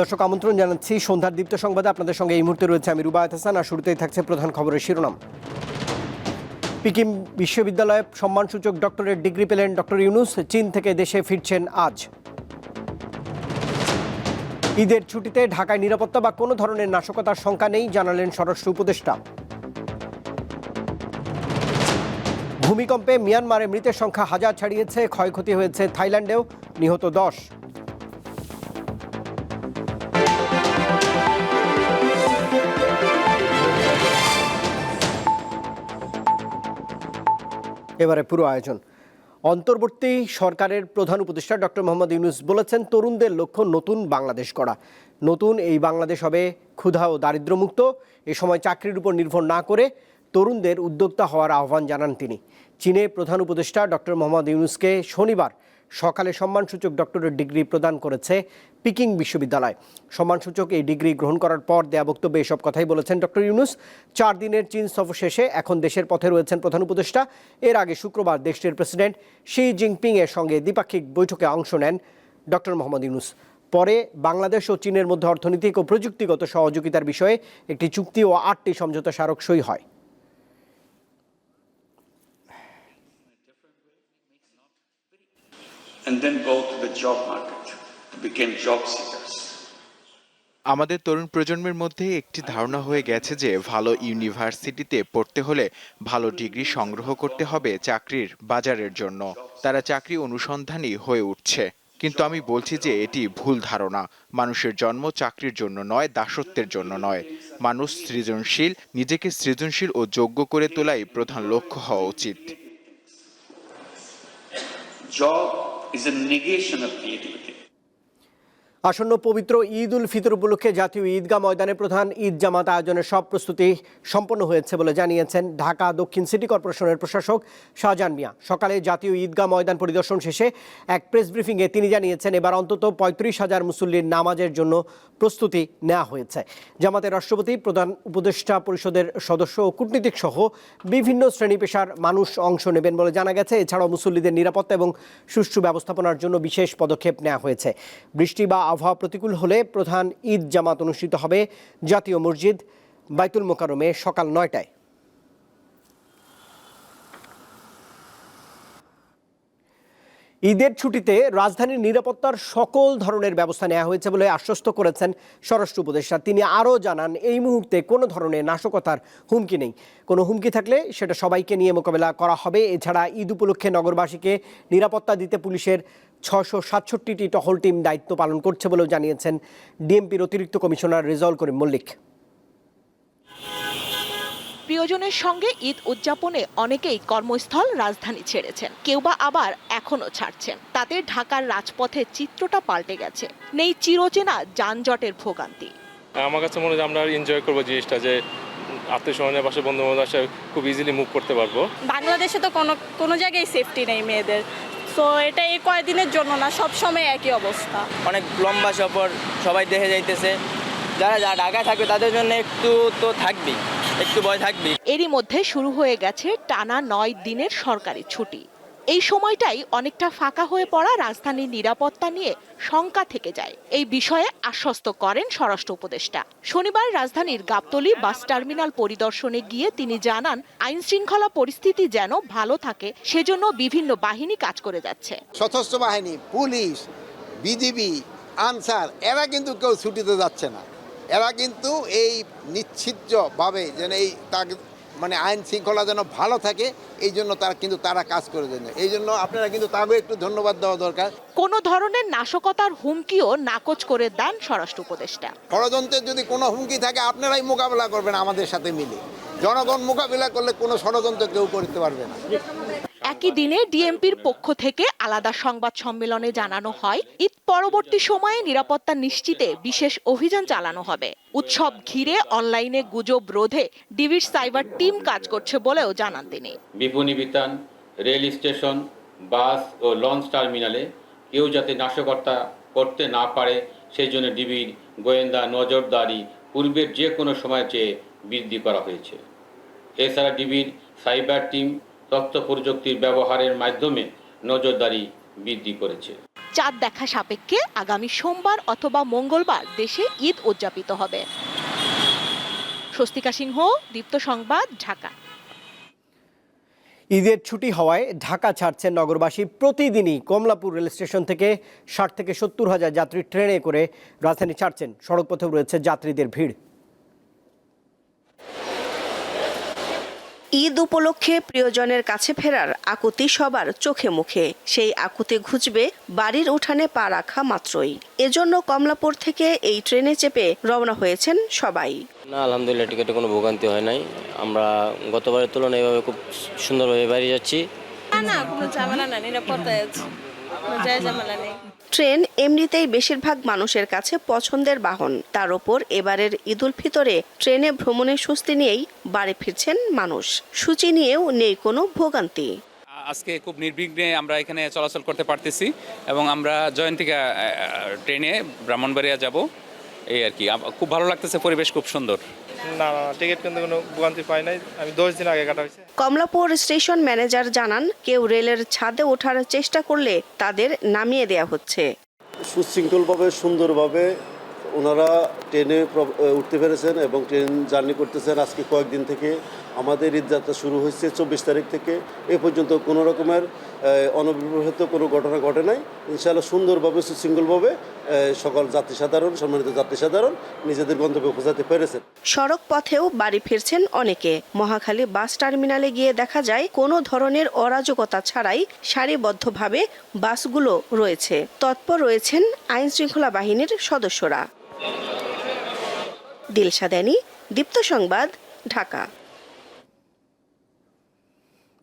দর্শক, আমন্ত্রণ জানাচ্ছি সন্ধ্যার দীপ্ত সংবাদে। আপনাদের সঙ্গে এই মুহূর্তে রয়েছে আমি রুবায়ত হাসান, আর শুরুতেই থাকছে প্রধান খবরের শিরোনাম। পিকিম বিশ্ববিদ্যালয়ে সম্মানসূচক ডক্টরেট ডিগ্রি পেলেন ডক্টর ইউনুস। চীন থেকে দেশে ফিরছেন আজ। ঈদের ছুটিতে ঢাকায় নিরাপত্তা বা কোনো ধরনের নাশকতার শঙ্কা নেই, জানালেন স্বরাষ্ট্র উপদেষ্টা। ভূমিকম্পে মিয়ানমারে মৃতের সংখ্যা হাজার ছাড়িয়েছে, ক্ষয়ক্ষতি হয়েছে থাইল্যান্ডেও, নিহত দশ। এবারে পুরো আয়োজন। অন্তর্বর্তী সরকারের প্রধান উপদেষ্টা ডক্টর মোহাম্মদ ইউনুস বলেছেন, তরুণদের লক্ষ্য নতুন বাংলাদেশ করা নতুন এই বাংলাদেশ হবে ক্ষুধা ও দারিদ্র্যমুক্ত। এ সময় চাকরির উপর নির্ভর না করে তরুণদের উদ্যোক্তা হওয়ার আহ্বান জানান তিনি। চীনে প্রধান উপদেষ্টা ডক্টর মোহাম্মদ ইউনুসকে শনিবার সকালে সম্মানসূচক ডক্টরেট ডিগ্রি প্রদান করেছে পিকিং বিশ্ববিদ্যালয়। সম্মানসূচক এই ডিগ্রি গ্রহণ করার পর দেয়া বক্তব্যে এসব কথাই বলেছেন ডক্টর ইউনুস। চার দিনের চীন সফর শেষে এখন দেশের পথে রয়েছেন প্রধান উপদেষ্টা। এর আগে শুক্রবার দেশটির প্রেসিডেন্ট শি জিনপিং এর সঙ্গে দ্বিপাক্ষিক বৈঠকে অংশ নেন ডক্টর মোহাম্মদ ইউনুস। পরে বাংলাদেশ ও চীনের মধ্যে অর্থনৈতিক ও প্রযুক্তিগত সহযোগিতার বিষয়ে একটি চুক্তি ও আটটি সমঝোতা স্মারক সই হয়। And then go to the job market to become job seekers. আমাদের তরুণ প্রজন্মের মধ্যে একটি ধারণা হয়ে গেছে যে ভালো ইউনিভার্সিটিতে পড়তে হলে ভালো ডিগ্রি সংগ্রহ করতে হবে চাকরির বাজারের জন্য। তারা চাকরি অনুসন্ধানী হয়ে উঠছে। কিন্তু আমি বলছি যে এটি ভুল ধারণা। মানুষের জন্ম চাকরির জন্য নয় দাসত্বের জন্য নয়। মানুষ সৃজনশীল নিজেকে সৃজনশীল ও যোগ্য করে তোলাই প্রধান লক্ষ্য হওয়া উচিত। Job is a negation of creativity. আসন্ন পবিত্র ঈদ উল ফিতর উপলক্ষে জাতীয় ঈদগাহ ময়দানে প্রধান ঈদ জামাত আয়োজনের সব প্রস্তুতি সম্পন্ন হয়েছে বলে জানিয়েছেন ঢাকা দক্ষিণ সিটি কর্পোরেশনের প্রশাসক শাহজাহান মিয়া সকালে জাতীয় ঈদগাহ ময়দান পরিদর্শন শেষে এক প্রেস ব্রিফিংয়ে তিনি জানিয়েছেন, এবার অন্তত পঁয়ত্রিশ হাজার মুসল্লির নামাজের জন্য প্রস্তুতি নেওয়া হয়েছে। জামাতের রাষ্ট্রপতি, প্রধান উপদেষ্টা পরিষদের সদস্য ও কূটনীতিক সহ বিভিন্ন শ্রেণি পেশার মানুষ অংশ নেবেন বলে জানা গেছে। এছাড়াও মুসল্লিদের নিরাপত্তা এবং সুষ্ঠু ব্যবস্থাপনার জন্য বিশেষ পদক্ষেপ নেওয়া হয়েছে। বৃষ্টি বা আবহাওয়া প্রতিকূল হলে প্রধান ঈদ জামাত অনুষ্ঠিত হবে। জাতীয় মসজিদ, বাইতুল মোকারমে সকাল নয়টায়। ঈদের ছুটিতে রাজধানীর নিরাপত্তার সকল ধরনের ব্যবস্থা নেওয়া হয়েছে বলে আশ্বস্ত করেছেন স্বরাষ্ট্র উপদেষ্টা। তিনি আরও জানান, এই মুহূর্তে কোনো ধরনের নাশকতার হুমকি নেই। কোনো হুমকি থাকলে সেটা সবাইকে নিয়ে মোকাবেলা করা হবে। এছাড়া ঈদ উপলক্ষে নগরবাসীকে নিরাপত্তা দিতে পুলিশের ছশো সাতষট্টিটি টহল টিম দায়িত্ব পালন করছে বলেও জানিয়েছেন ডিএমপির অতিরিক্ত কমিশনার রেজাউল করিম মল্লিক। প্রিয়জনের সঙ্গে ঈদ উদযাপনে অনেকেই কর্মস্থল রাজধানী ছেড়েছেন। কেউ বা আবার এখনও ছাড়ছেন। তাতে ঢাকার রাজপথের চিত্রটা পাল্টে গেছে। নেই চিরচেনা যানজটের ভোগান্তি। আমার কাছে মনে হয় আমরা এনজয় করব জিনিসটা যে আত্মীয় স্বজনের পাশে বন্ধু বান্ধব আসে খুব ইজিলি মুভ করতে পারব। বাংলাদেশে তো কোনো কোনো জায়গায় সেফটি নেই মেয়েদের। সো এটা এই কয়েকদিনের জন্য না সব সময় একই অবস্থা। অনেক লম্বা সফর সবাই দেখে যাইতেছে। যারা যারা ঢাকায় থাকবে তাদের জন্য একটু তো থাকবেই। একটু ভয় থাকবেই এরই মধ্যে শুরু হয়ে গেছে টানা নয় দিনের সরকারি ছুটি। এই সময়টাই অনেকটা ফাঁকা হয়ে পড়া রাজধানীর নিরাপত্তা নিয়ে শঙ্কা থেকে যায়। এই বিষয়ে আশ্বস্ত করেন স্বরাষ্ট্র উপদেষ্টা। শনিবার রাজধানীর গাবতলী বাস টার্মিনাল পরিদর্শনে গিয়ে তিনি জানান আইন শৃঙ্খলা পরিস্থিতি যেন ভালো থাকে সেজন্য বিভিন্ন বাহিনী কাজ করে যাচ্ছে। সশস্ত্র বাহিনী পুলিশ বিজিবি আনসার এরা কিন্তু কেউ ছুটিতে যাচ্ছে না। এরা কিন্তু এই নিশ্চিতভাবে যেন এই তাকে মানে আইন শৃঙ্খলা যেন ভালো থাকে এই জন্য তারা কিন্তু তারা কাজ করে জন্য এই জন্য আপনারা কিন্তু তাকেও একটু ধন্যবাদ দেওয়া দরকার। কোনো ধরনের নাশকতার হুমকিও নাকচ করে দেন স্বরাষ্ট্র উপদেষ্টা। ষড়যন্ত্রের যদি কোনো হুমকি থাকে আপনারাই মোকাবেলা করবেন আমাদের সাথে মিলে। জনগণ মোকাবিলা করলে কোনো ষড়যন্ত্র কেউ করতে পারবে না। একই দিনে ডিএমপির পক্ষ থেকে আলাদা সংবাদ সম্মেলনে জানানো হয়, ঈদ পরবর্তী সময়ে নিরাপত্তা নিশ্চিতে বিশেষ অভিযান চালানো হবে। উৎসব ঘিরে অনলাইনে গুজব রোধে ডিবির সাইবার টিম কাজ করছে বলেও জানান তিনি। বিপণী বিতান, রেল স্টেশন, বাস ও লঞ্চ টার্মিনালে কেউ যাতে নাশকতা করতে না পারে, সেই জন্য ডিবির গোয়েন্দা নজরদারি পূর্বের যে কোনো সময় চেয়ে বৃদ্ধি করা হয়েছে। এছাড়া ডিবির সাইবার টিম তথ্য প্রযুক্তির ব্যবহারের মাধ্যমে নজরদারি বৃদ্ধি করেছে। চাঁদ দেখা সাপেক্ষে আগামী সোমবার অথবা মঙ্গলবার দেশে ঈদ উদযাপিত হবে। স্বস্তিকা সিংহ দীপ্ত সংবাদ ঢাকা। ঈদের ছুটি হওয়ায় ঢাকা ছাড়ছেন নগরবাসী। প্রতিদিনই কমলাপুর রেল স্টেশন থেকে ষাট থেকে সত্তর হাজার যাত্রী ট্রেনে করে রাজধানী ছাড়ছেন। সড়কপথেও রয়েছে যাত্রীদের ভিড়। ঈদ উপলক্ষে প্রিয়জনের কাছে ফেরার আকুতি সবার চোখে মুখে। সেই আকুতি ঘুচবে বাড়ির উঠানে পা রাখা মাত্রই। এজন্য কমলাপুর থেকে এই ট্রেনে চেপে রওনা হয়েছেন সবাই। না আলহামদুলিল্লাহ টিকিটে কোনো ভোগান্তি হয় নাই। আমরা গতবারের তুলনায় এভাবে খুব সুন্দরভাবে বাড়ি যাচ্ছি। না না কোনো ঝামেলা না নিরাপত্তায় আছে। কোনো ঝামেলা নেই। ট্রেন এমনিতেই বেশিরভাগ মানুষের কাছে পছন্দের বাহন। তার ওপর এবারের ঈদুল ফিতরে ট্রেনে ভ্রমণের স্বস্তি নিয়েই বাড়ি ফিরছেন মানুষ। সূচি নিয়েও নেই কোনো ভোগান্তি। আজকে খুব নির্বিঘ্নে আমরা এখানে চলাচল করতে পারতেছি এবং আমরা জয়ন্তিকা ট্রেনে ব্রাহ্মণবাড়িয়া যাব। এই আর কি। খুব ভালো লাগতেছে, পরিবেশ খুব সুন্দর। না না টিকিট কিন্তু কোনো ভোগান্তি পাই নাই। আমি দশ দিন আগে কাটা হয়েছে। কমলাপুর স্টেশন ম্যানেজার জানান কেউ রেলের ছাদে ওঠার চেষ্টা করলে তাদের নামিয়ে দেয়া হচ্ছে। সুশৃঙ্খলভাবে সুন্দরভাবে ওনারা ট্রেনে উঠতে পেরেছেন এবং ট্রেন জার্নি করতেছেন আজকে কয়েকদিন থেকে। আমাদের ঈদযাত্রা শুরু হয়েছে চব্বিশ তারিখ থেকে। এ পর্যন্ত কোনো রকমের অনবিবাহিত কোনো ঘটনা ঘটে নাই। ইনশাআল্লাহ সুন্দরভাবে, সুশৃঙ্খলভাবে সকল যাত্রী সাধারণ সম্মানিত যাত্রী সাধারণ নিজেদের গন্তব্যে পৌঁছাতে পেরেছেন সড়ক পথেও বাড়ি ফিরছেন অনেকে। মহাখালী বাস টার্মিনালে গিয়ে দেখা যায়, কোনো ধরনের অরাজকতা ছাড়াই সারিবদ্ধভাবে বাসগুলো রয়েছে। তৎপর রয়েছেন আইন শৃঙ্খলা বাহিনীর সদস্যরা। দিলশাদানি দীপ্ত সংবাদ, ঢাকা।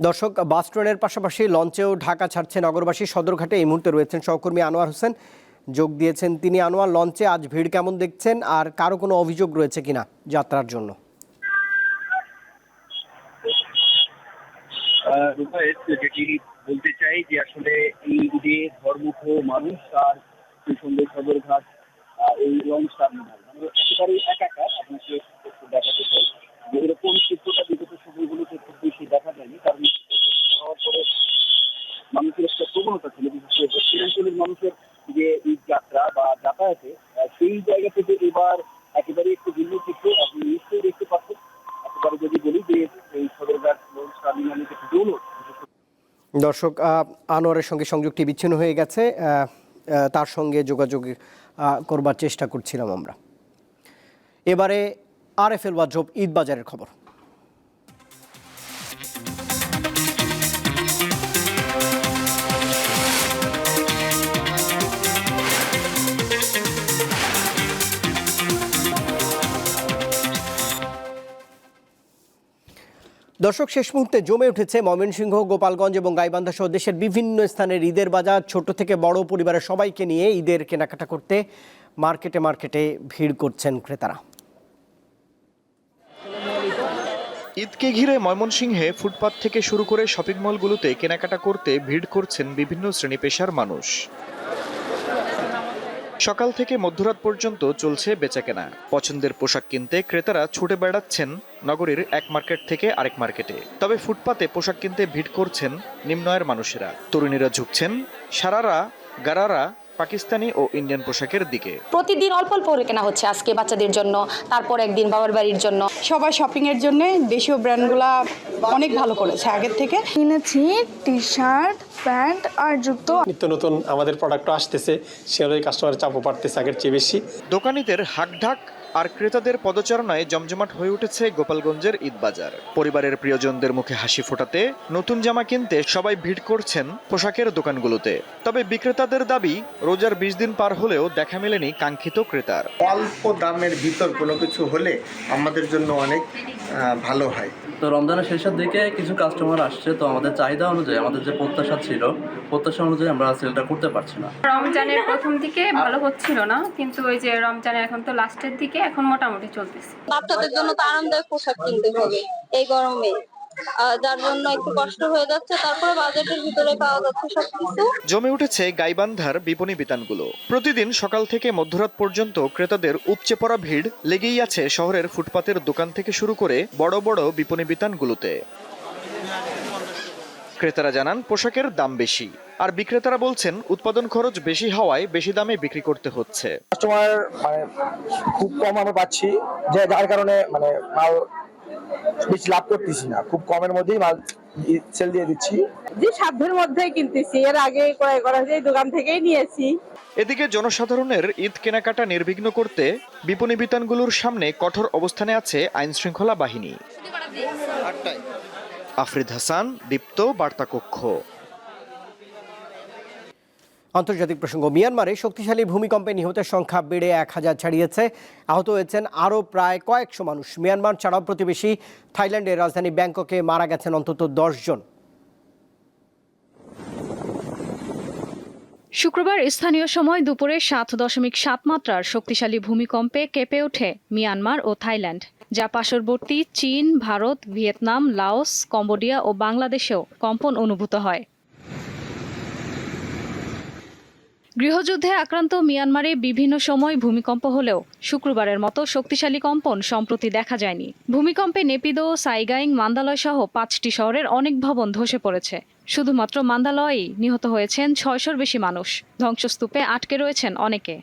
দর্শক, বাস ট্রেনের পাশাপাশি লঞ্চেও ঢাকা ছাড়ছে নগরবাসী সদরঘাটে এই মুহূর্তে রয়েছেন সহকর্মী আনোয়ার হোসেন। যোগ দিয়েছেন তিনি। আনোয়ার, লঞ্চে আজ ভিড় কেমন দেখছেন? আর কারও কোনো অভিযোগ রয়েছে কিনা যাত্রার জন্য? বলতে চাই যে আসলে এই ধর্মুখ মানুষ সুন্দর সদরঘাট এই লঞ্চ টার্মিনাল মানে একাকার। আপনাকে দেখাতে চাই। যে এরকম চিত্রটা বিগত সময়গুলোতে খুব বেশি দেখা যায়নি, কারণ মানুষের একটা প্রবণতা ছিল, বিশেষ করে দক্ষিণাঞ্চলের মানুষের যে ঈদ যাত্রা বা যাতায়াতে সেই জায়গা থেকে এবার একেবারে একটু ভিন্ন চিত্র আপনি নিশ্চয়ই দেখতে পাচ্ছেন। একেবারে যদি বলি যে এই সদরঘাট লঞ্চ টার্মিনালে দর্শক আনোয়ারের সঙ্গে সংযোগটি বিচ্ছিন্ন হয়ে গেছে তার সঙ্গে যোগাযোগ করবার চেষ্টা করছিলাম আমরা। এবারে আর এফ এল ওয়াজব ঈদ বাজারের খবর। দর্শক, শেষ মুহূর্তে জমে উঠেছে ময়মনসিংহ, গোপালগঞ্জ এবং গাইবান্ধা সহ দেশের বিভিন্ন স্থানের ঈদের বাজার। ছোট থেকে বড় পরিবারের সবাইকে নিয়ে ঈদের কেনাকাটা করতে মার্কেটে মার্কেটে ভিড় করছেন ক্রেতারা। ঈদকে ঘিরে ময়মনসিংহে ফুটপাত থেকে শুরু করে শপিং মলগুলোতে কেনাকাটা করতে ভিড় করছেন বিভিন্ন শ্রেণি পেশার মানুষ। সকাল থেকে মধ্যরাত পর্যন্ত চলছে বেচাকেনা। পছন্দের পোশাক কিনতে ক্রেতারা ছুটে বেড়াচ্ছেন নগরীর এক মার্কেট থেকে আরেক মার্কেটে। তবে ফুটপাতে পোশাক কিনতে ভিড় করছেন নিম্নয়ের মানুষেরা। তরুণীরা ঝুঁকছেন, সারারা, গারারা পাকিস্তানি ও ইন্ডিয়ান পোশাকের দিকে। প্রতিদিন অল্প অল্প করে কেনা হচ্ছে আজকে বাচ্চাদের জন্য তারপর একদিন বাবার বাড়ির জন্য। সবার শপিং এর জন্য দেশীয় ব্র্যান্ডগুলা অনেক ভালো করেছে আগের থেকে। কিনেছি টি শার্ট প্যান্ট আর জুতো। নিত্য নতুন আমাদের প্রোডাক্ট আসতেছে সেগুলোই কাস্টমারের চাপও বাড়তেছে আগের চেয়ে বেশি। দোকানিদের হাকঢাক আর ক্রেতাদের পদচারণায় জমজমাট হয়ে উঠেছে গোপালগঞ্জের ঈদ বাজার পরিবারের প্রিয়জনদের মুখে হাসি ফোটাতে নতুন জামা কিনতে সবাই ভিড় করছেন পোশাকের দোকানগুলোতে। তবে বিক্রেতাদের দাবি রোজার বিশ দিন পার হলেও দেখা মেলেনি কাঙ্ক্ষিত ক্রেতার। অল্প দামের ভিতর কোনো কিছু হলে আমাদের জন্য অনেক ভালো হয়। তো রমজানের শেষের দিকে কিছু কাস্টমার আসছে তো আমাদের চাহিদা অনুযায়ী আমাদের যে প্রত্যাশা ছিল প্রত্যাশা অনুযায়ী আমরা সেলটা করতে পারছি না। রমজানের প্রথম দিকে ভালো হচ্ছিল না কিন্তু ওই যে রমজানের এখন তো লাস্টের দিকে এখন মোটামুটি চলতেছে। বাচ্চাদের জন্য তো আরামদায়ক পোশাক কিনতে হবে এই গরমে। যার জন্য একটু কষ্ট হয়ে যাচ্ছে তারপরে বাজেটের ভিতরে পাওয়া যাচ্ছে সবকিছু। জমে উঠেছে গাইবান্ধার বিপণী বিতানগুলো। প্রতিদিন সকাল থেকে মধ্যরাত পর্যন্ত ক্রেতাদের উপচে পড়া ভিড় লেগেই আছে শহরের ফুটপাতের দোকান থেকে শুরু করে বড় বড় বিপণী বিতানগুলোতে। ক্রেতারা জানান পোশাকের দাম বেশি। আর বিক্রেতারা বলছেন উৎপাদন খরচ বেশি হওয়ায় বেশি দামে বিক্রি করতে হচ্ছে। কাস্টমার মানে খুব কম আমরা পাচ্ছি যে যার কারণে মানে মাল বেশি লাভ করতেছি না। খুব কমের মধ্যেই মাল সেল দিয়ে দিচ্ছি। যে সাধ্যের মধ্যেই কিনতেছি এর আগে ক্রয় করা হয়েছে দোকান থেকেই নিয়েছি। এদিকে জনসাধারণের ঈদ কেনাকাটা নির্বিঘ্ন করতে বিপণী বিতানগুলোর সামনে কঠোর অবস্থানে আছে আইন শৃঙ্খলা বাহিনী। আফরিদ হাসান দীপ্ত বার্তা কক্ষ আন্তর্জাতিক প্রসঙ্গ, মিয়ানমারে শক্তিশালী ভূমিকম্পে নিহতের সংখ্যা বেড়ে এক হাজার ছাড়িয়েছে। আহত হয়েছেন আরও প্রায় কয়েকশো মানুষ। মিয়ানমার ছাড়াও প্রতিবেশী থাইল্যান্ডের রাজধানী ব্যাংককে মারা গেছেন অন্তত দশ জন। শুক্রবার স্থানীয় সময় দুপুরে সাত দশমিক সাত মাত্রার শক্তিশালী ভূমিকম্পে কেঁপে ওঠে মিয়ানমার ও থাইল্যান্ড, যা পার্শ্ববর্তী চীন, ভারত, ভিয়েতনাম, লাওস, কম্বোডিয়া ও বাংলাদেশেও কম্পন অনুভূত হয়। গৃহযুদ্ধে আক্রান্ত মিয়ানমারে বিভিন্ন সময় ভূমিকম্প হলেও শুক্রবারের মতো শক্তিশালী কম্পন সম্প্রতি দেখা যায়নি। ভূমিকম্পে নেপিদো সাইগাইং মান্দালয় সহ পাঁচটি শহরের অনেক ভবন ধসে পড়েছে। শুধুমাত্র মান্দালয়েই নিহত হয়েছেন ছয়শোর বেশি মানুষ। ধ্বংসস্তূপে আটকে রয়েছেন অনেকে।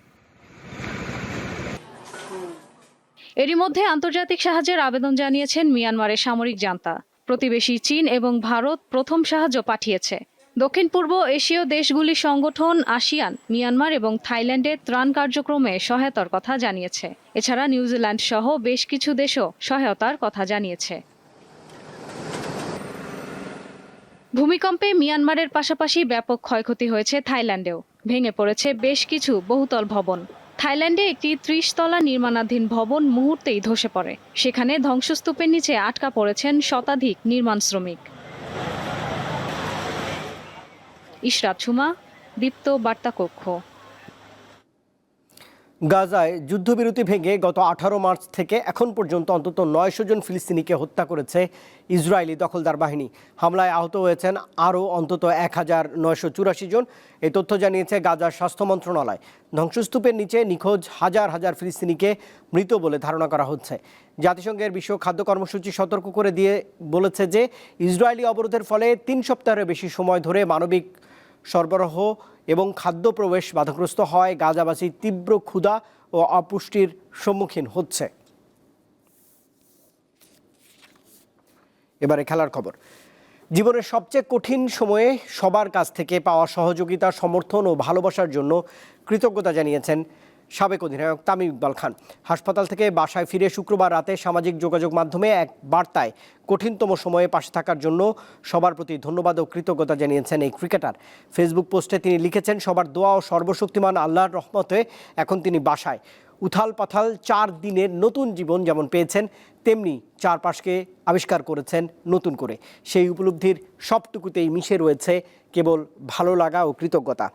এরই মধ্যে আন্তর্জাতিক সাহায্যের আবেদন জানিয়েছেন মিয়ানমারের সামরিক জান্তা। প্রতিবেশী চীন এবং ভারত প্রথম সাহায্য পাঠিয়েছে। দক্ষিণ পূর্ব এশীয় দেশগুলি সংগঠন আসিয়ান, মিয়ানমার এবং থাইল্যান্ডে ত্রাণ কার্যক্রমে সহায়তার কথা জানিয়েছে। এছাড়া নিউজিল্যান্ড সহ বেশ কিছু দেশও সহায়তার কথা জানিয়েছে। ভূমিকম্পে মিয়ানমারের পাশাপাশি ব্যাপক ক্ষয়ক্ষতি হয়েছে থাইল্যান্ডেও। ভেঙে পড়েছে বেশ কিছু বহুতল ভবন। থাইল্যান্ডে একটি ত্রিশতলা নির্মাণাধীন ভবন মুহূর্তেই ধসে পড়ে। সেখানে ধ্বংসস্তূপের নিচে আটকা পড়েছেন শতাধিক নির্মাণ শ্রমিক। ইশরাত ঝুমা দীপ্ত বার্তা কক্ষ গাজায় যুদ্ধবিরতি ভেঙে গত আঠারো মার্চ থেকে এখন পর্যন্ত অন্তত নয়শো জন ফিলিস্তিনিকে হত্যা করেছে ইসরায়েলি দখলদার বাহিনী। হামলায় আহত হয়েছেন আরও অন্তত এক হাজার নয়শো চুরাশি জন। এই তথ্য জানিয়েছে গাজার স্বাস্থ্য মন্ত্রণালয়। ধ্বংসস্তূপের নিচে নিখোঁজ হাজার হাজার ফিলিস্তিনিকে মৃত বলে ধারণা করা হচ্ছে। জাতিসংঘের বিশ্ব খাদ্য কর্মসূচি সতর্ক করে দিয়ে বলেছে যে, ইসরায়েলি অবরোধের ফলে তিন সপ্তাহের বেশি সময় ধরে মানবিক সরবরাহ এবং খাদ্য প্রবেশ বাধাগ্রস্ত হয়। গাজাবাসী তীব্র ক্ষুধা ও অপুষ্টির সম্মুখীন হচ্ছে। এবারে খেলার খবর। জীবনের সবচেয়ে কঠিন সময়ে সবার কাছ থেকে পাওয়া সহযোগিতা, সমর্থন ও ভালোবাসার জন্য কৃতজ্ঞতা জানিয়েছেন সাবেক অধিনায়ক তামিম ইকবাল খান। হাসপাতাল থেকে বাসায় ফিরে শুক্রবার রাতে সামাজিক যোগাযোগ মাধ্যমে এক বার্তায় কঠিনতম সময়ে পাশে থাকার জন্য সবার প্রতি ধন্যবাদ ও কৃতজ্ঞতা জানিয়েছেন এই ক্রিকেটার। ফেসবুক পোস্টে তিনি লিখেছেন, সবার দোয়া ও সর্বশক্তিমান আল্লাহর রহমতে এখন তিনি বাসায়। উথাল পাথাল চার দিনের নতুন জীবন যেমন পেয়েছেন, তেমনি চারপাশকে আবিষ্কার করেছেন নতুন করে। সেই উপলব্ধির সবটুকুতেই মিশে রয়েছে কেবল ভালো লাগা ও কৃতজ্ঞতা।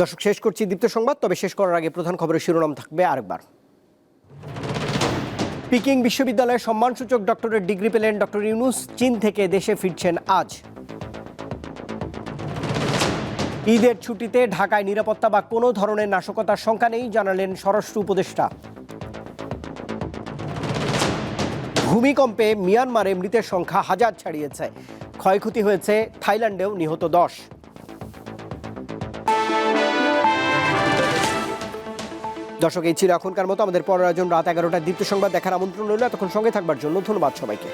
দর্শক, শেষ করছি দীপ্ত সংবাদ, তবে শেষ করার আগে প্রধান খবরের শিরোনাম থাকবে আরেকবার। পিকিং বিশ্ববিদ্যালয়ে সম্মানসূচক ডক্টরের ডিগ্রি পেলেন ডক্টর ইউনুস, চীন থেকে দেশে ফিরছেন আজ। ঈদের ছুটিতে ঢাকায় নিরাপত্তা বা কোনো ধরনের নাশকতার শঙ্কা নেই, জানালেন স্বরাষ্ট্র উপদেষ্টা। ভূমিকম্পে মিয়ানমারে মৃতের সংখ্যা হাজার ছাড়িয়েছে। ক্ষয়ক্ষতি হয়েছে থাইল্যান্ডেও নিহত দশ। দর্শক, এই ছিল এখনকার মতো। আমাদের পরের রাত এগারোটার দ্বিতীয় সংবাদ, দেখার আমন্ত্রণ রইল। তখন সঙ্গে থাকবার জন্য ধন্যবাদ সবাইকে।